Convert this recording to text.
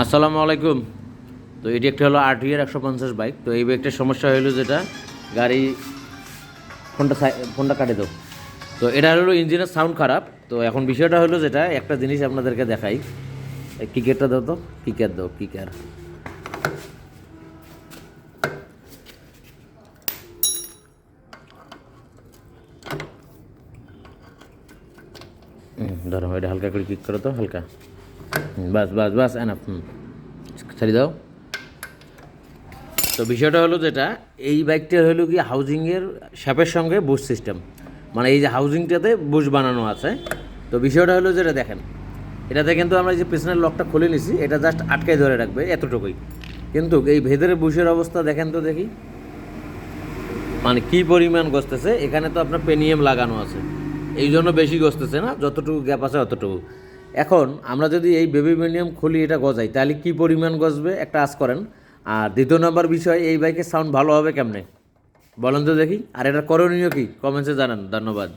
আসসালামু আলাইকুম। তো এটি একটা হলো আর আরটিআর একশো পঞ্চাশ বাইক। তো এই বাইকটার সমস্যা হলো যেটা, গাড়ি ফোনটা ফোনটা কাটে দাও। তো এটা হলো ইঞ্জিনের সাউন্ড খারাপ। তো এখন বিষয়টা হলো যেটা, একটা জিনিস আপনাদেরকে দেখাই। কিকেটটা দাও তো। কিকার দাও, কিকার। ধরো, এটা হালকা করে কিক করো তো, হালকা। বাস বাস বাস এনাফ ছাড়ি দাও। তো বিষয়টা হলো যেটা, এই বাইকটা হলো কি হাউজিংয়ের শ্যাপের সঙ্গে বুশ সিস্টেম। মানে এই যে হাউজিংটাতে বুশ বানানো আছে। তো বিষয়টা হলো যেটা, দেখেন, এটাতে কিন্তু আমরা যে পিছনের লকটা খুলে নিছি, এটা জাস্ট আটকাই ধরে রাখবে এতটুকুই। কিন্তু এই ভেতরে বুশের অবস্থা দেখেন তো দেখি। মানে কি পরিমাণ গসতেছে, এখানে তো আপনার পেনিয়াম লাগানো আছে। এই জন্য বেশি গসতেছে না, যতটুকু গ্যাপ আছে অতটুকু। এখন আমরা যদি এই বেবি মিনিয়াম খুলি, এটা গজাই, তাহলে কি পরিমাণ গজবে? একটা আজ করেন। আর দ্বিতীয় নম্বর বিষয়, এই বাইকের সাউন্ড ভালো হবে কেমনে? বলেন তো দেখি। আর এটা করণীয় কি? কমেন্টসে জানান। ধন্যবাদ।